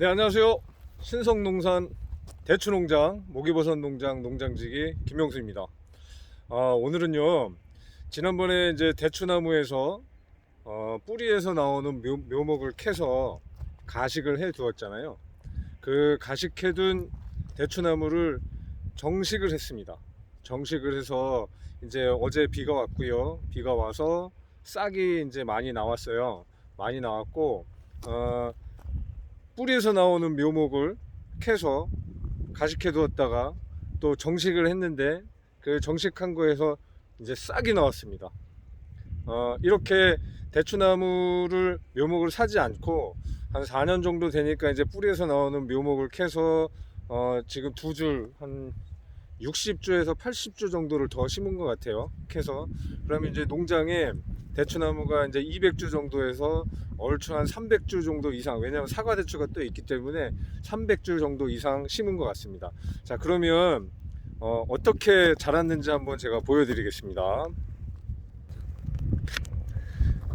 네 안녕하세요. 신성농산 대추농장 모기버섯 농장 농장지기 김영수입니다. 아, 오늘은요 지난번에 이제 대추나무에서 어, 뿌리에서 나오는 묘, 묘목을 캐서 가식을 해 두었잖아요. 그 가식해 둔 대추나무를 정식을 했습니다. 정식을 해서 이제 어제 비가 왔고요. 비가 와서 싹이 이제 많이 나왔어요. 많이 나왔고 어, 뿌리에서 나오는 묘목을 캐서 가식해 두었다가 또 정식을 했는데 그 정식한 거에서 이제 싹이 나왔습니다. 어, 이렇게 대추나무를 묘목을 사지 않고 한 4년 정도 되니까 이제 뿌리에서 나오는 묘목을 캐서 어, 지금 두 줄 한 60주에서 80주 정도를 더 심은 것 같아요. 캐서 그러면 이제 농장에 대추나무가 이제 200주 정도에서 얼추 한 300주 정도 이상 왜냐하면 사과 대추가 또 있기 때문에 300주 정도 이상 심은 것 같습니다. 자 그러면 어, 어떻게 자랐는지 한번 제가 보여드리겠습니다.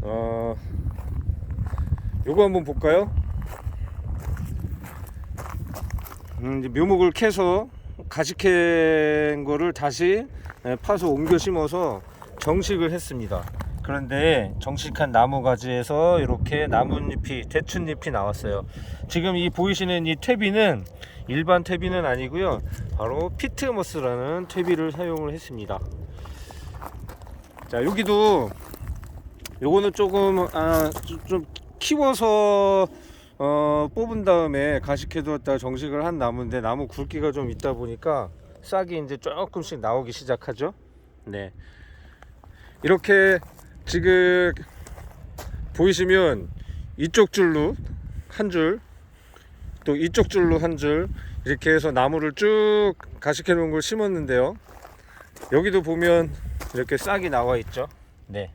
어, 요거 한번 볼까요? 음, 묘목을 캐서 가식한 거를 다시 예, 파서 옮겨 심어서 정식을 했습니다. 그런데 정식한 나무 가지에서 이렇게 나뭇잎이 대추잎이 나왔어요. 지금 이 보이시는 이 퇴비는 일반 퇴비는 아니고요. 바로 피트머스라는 퇴비를 사용을 했습니다. 자 여기도 요거는 조금 아, 좀, 좀 키워서 어, 뽑은 다음에 가식해 두었다가 정식을 한 나무인데 나무 굵기가 좀 있다 보니까 싹이 이제 조금씩 나오기 시작하죠. 네. 이렇게 지금 보이시면 이쪽 줄로 한 줄, 또 이쪽 줄로 한 줄, 이렇게 해서 나무를 쭉 가식해 놓은 걸 심었는데요. 여기도 보면 이렇게 싹이 나와 있죠. 네.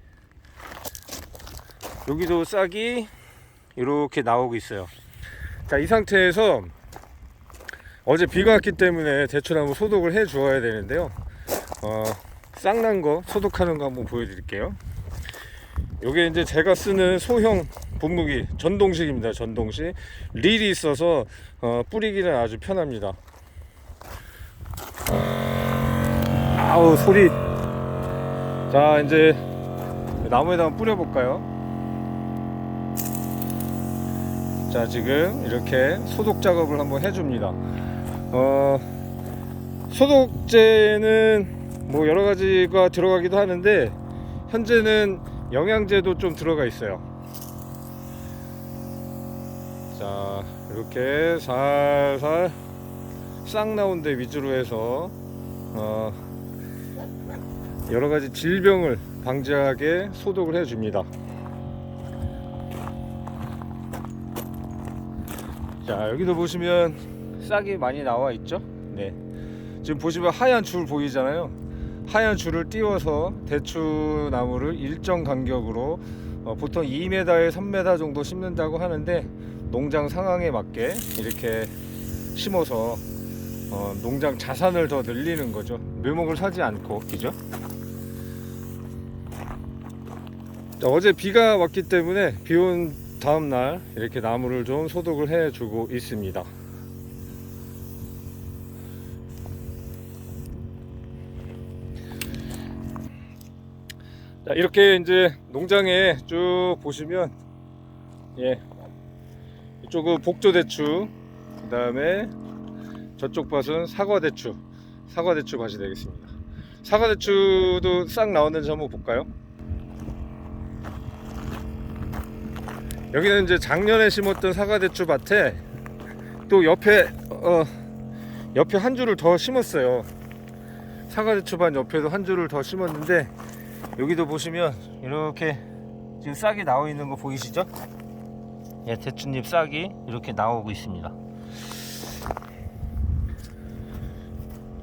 여기도 싹이 이렇게 나오고 있어요. 자, 이 상태에서 어제 비가 왔기 때문에 대추나무 소독을 해 주어야 되는데요. 어, 싹난 거 소독하는 거 한번 보여드릴게요. 요게 이제 제가 쓰는 소형 분무기 전동식입니다. 전동식 릴이 있어서 어, 뿌리기는 아주 편합니다. 아우 소리. 자 이제 나무에다 한번 뿌려볼까요? 자 지금 이렇게 소독 작업을 한번 해줍니다. 어, 소독제는 뭐 여러 가지가 들어가기도 하는데 현재는 영양제도 좀 들어가 있어요. 자 이렇게 살살 싹 나온 데 위주로 해서 어, 여러 가지 질병을 방지하게 소독을 해줍니다. 자 여기도 보시면 싹이 많이 나와 있죠? 네. 지금 보시면 하얀 줄 보이잖아요. 하얀 줄을 띄워서 대추 나무를 일정 간격으로 어, 보통 2m에 3m 정도 심는다고 하는데 농장 상황에 맞게 이렇게 심어서 어, 농장 자산을 더 늘리는 거죠. 묘목을 사지 않고 그죠? 자, 어제 비가 왔기 때문에 비온 다음 날 이렇게 나무를 좀 소독을 해 주고 있습니다. 자, 이렇게 이제 농장에 쭉 보시면 예. 이쪽은 복조 대추, 그 다음에 저쪽 밭은 사과 대추. 사과 대추 밭이 되겠습니다. 사과 대추도 싹 나왔는지 한번 볼까요? 여기는 이제 작년에 심었던 사과대추 밭에 또 옆에 어 옆에 한 줄을 더 심었어요. 사과대추 밭 옆에도 한 줄을 더 심었는데 여기도 보시면 이렇게 지금 싹이 나와 있는 거 보이시죠? 예, 대추잎 싹이 이렇게 나오고 있습니다.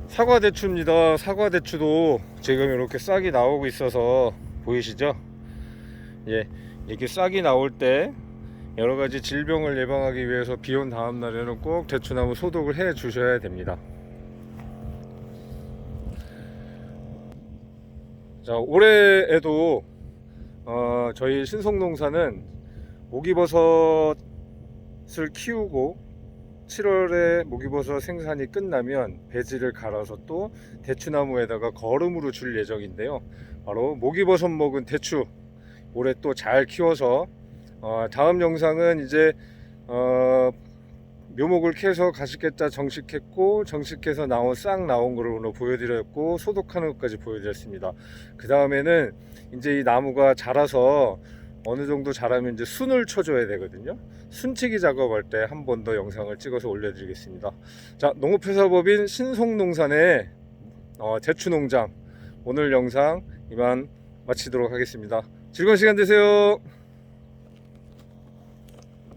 사과대추입니다. 사과대추도 지금 이렇게 싹이 나오고 있어서 보이시죠? 예, 이렇게 싹이 나올 때 여러 가지 질병을 예방하기 위해서 비 온 다음 날에는 꼭 대추나무 소독을 해 주셔야 됩니다. 자, 올해에도 어, 저희 신성농사는 모기버섯을 키우고 7월에 목이버섯 생산이 끝나면 배지를 갈아서 또 대추나무에다가 거름으로 줄 예정인데요. 바로 목이버섯 먹은 대추 올해 또 잘 키워서 어, 다음 영상은 이제 어, 묘목을 캐서 가시겠다 정식했고 정식해서 나온 싹 나온 거를 오늘 보여드렸고 소독하는 것까지 보여드렸습니다. 그 다음에는 이제 이 나무가 자라서 어느 정도 자라면 이제 순을 쳐줘야 되거든요. 순치기 작업할 때 한 번 더 영상을 찍어서 올려드리겠습니다. 자, 농업회사법인 신송농산의 어, 대추농장 오늘 영상 이만 마치도록 하겠습니다. 즐거운 시간 되세요.